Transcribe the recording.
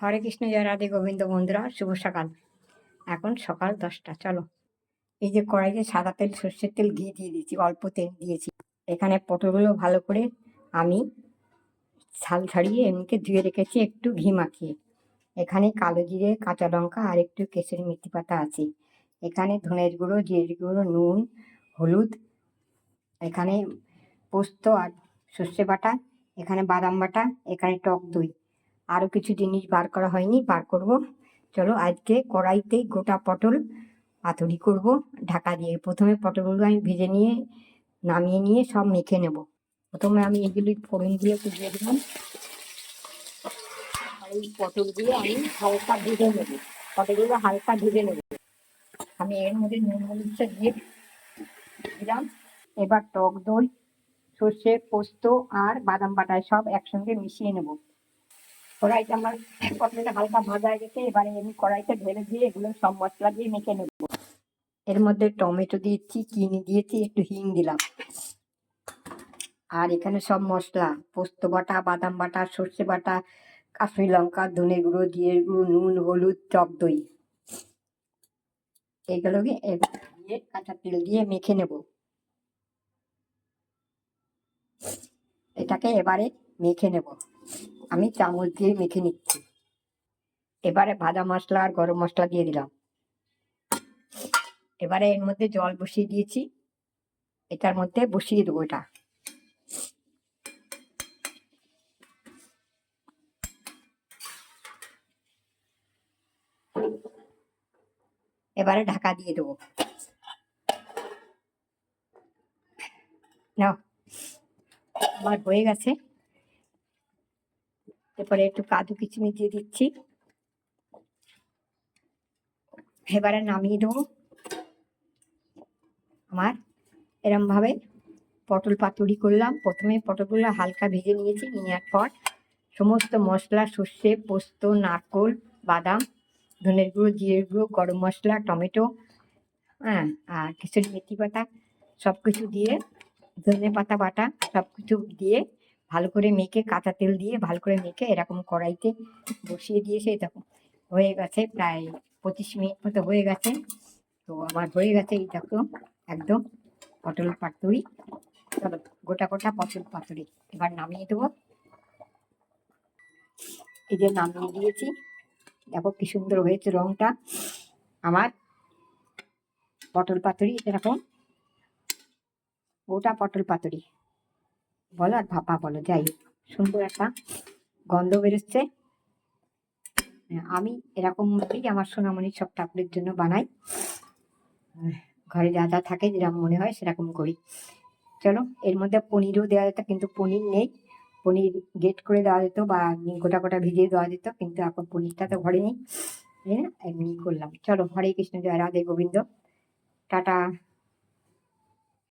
হরে কৃষ্ণ, জয় রাধে গোবিন্দ বন্ধুরা, শুভ সকাল। এখন সকাল দশটা, চলো। এই যে কড়াইতে সাদা তেল, সর্ষের তেল ঘি দিয়ে দিয়েছি, অল্প তেল দিয়েছি। এখানে পটলগুলো ভালো করে আমি ছাল ছাড়িয়ে এমনিকে ধুয়ে রেখেছি, একটু ঘি মাখিয়ে। এখানে কালো জিরে, কাঁচা লঙ্কা আর একটু কেশরি মেথি পাতা আছে। এখানে ধনের গুঁড়ো, জিরের গুঁড়ো, নুন, হলুদ। এখানে পোস্ত আর সর্ষে বাটা, এখানে বাদাম বাটা, এখানে টক দই। আরও কিছু জিনিস বার করা হয়নি, বার করব। চলো আজকে কড়াইতেই গোটা পটল পাতুরি করব। ঢাকা দিয়ে প্রথমে পটলগুলো আমি ভেজে নিয়ে, নামিয়ে নিয়ে সব মেখে নেব। প্রথমে আমি এগুলি ফোড়নগুলো একটু দিয়ে দিলাম। এই পটলগুলো আমি হালকা ভেজে নেব। পটলগুলো হালকা ভেজে নেব। আমি এর মধ্যে নুন হলুদটা দিয়ে দিলাম। এবার টক দই, সর্ষে, পোস্ত আর বাদাম বাটায় সব একসঙ্গে মিশিয়ে নেব। কড়াইটা আমার পটলটা হালকা ভাজা হয়ে গেছে, এবারে আমি কড়াইতে ঢেলে দিয়ে এগুলো সব মশলা দিয়ে মেখে নেব। এর মধ্যে টমেটো দিয়েছি, চিনি দিয়েছি, একটু হিং দিলাম। আর এখানে সব মশলা, পোস্ত বাটা, বাদাম বাটা, সর্ষে বাটা, কাশ্মীর লঙ্কা, ধনে গুঁড়ো জিরে গুঁড়ো নুন, হলুদ, টক দই। এগুলোকে দিয়ে কাঁচা তেল দিয়ে মেখে নেব। এটাকে এবারে মেখে নেব। আমি চামচ দিয়ে মেখে নিচ্ছি। এবারে ভাজা মশলা আর গরম মশলা দিয়ে দিলাম। এবারে এর মধ্যে জল বসিয়ে দিয়েছি। এটার মধ্যে বসিয়ে দেবো এটা। এবারে ঢাকা দিয়ে দেবো। নাও, আমার হয়ে গেছে। এরপরে একটু কাজু কিচমিচ দিয়ে দিচ্ছি। এবারে নামিয়ে দেবো আমার। এরম ভাবে পটল পাতুরি করলাম। প্রথমে পটলগুলো হালকা ভেজে নিয়েছি, নেওয়ার পর সমস্ত মশলা, সর্ষে, পোস্ত, নারকোল, বাদাম, ধনের গুঁড়ো, জিরের গুঁড়ো, গরম মশলা, টমেটো হ্যাঁ আর কিছু মেথি পাতা সব কিছু দিয়ে ধনে পাতা বাটা সব কিছু দিয়ে ভালো করে মেখে কাঁচা তেল দিয়ে ভালো করে মেখে এরকম কড়াইতে বসিয়ে দিয়ে সেই দেখো। হয়ে গেছে প্রায় পঁচিশ মিনিট মতো হয়ে গেছে। তো আমার হয়ে গেছে, এই দেখো, একদম পটল পাতুরি। চলো, গোটা গোটা পটল পাতুরি। এবার নামিয়ে দেবো। এই যে নামিয়ে দিয়েছি, দেখো কি সুন্দর হয়েছে রংটা। আমার পটল পাতুরি এরকম, গোটা পটল পাতুরি। বলো আর ভাপা বলো যাই হোক। সুন্দর একটা। গন্ধ বেরোচ্ছে। হ্যাঁ, আমি এরকম ভাবেই আমার সোনামণির সব ঠাকুরের জন্য বানাই। ঘরে যা যা থাকে যেরকম মনে হয় সেরকম করি। চলো এর মধ্যে পনিরও দেওয়া যেত কিন্তু পনির নেই। পনির গেট করে দেওয়া যেত বা গোটা গোটা ভিজিয়ে দেওয়া যেত কিন্তু এখন পনিরটা তো ঘরে নেই। এমনি করলাম। চলো হরে কৃষ্ণ জয় রাধে গোবিন্দ। টাটা।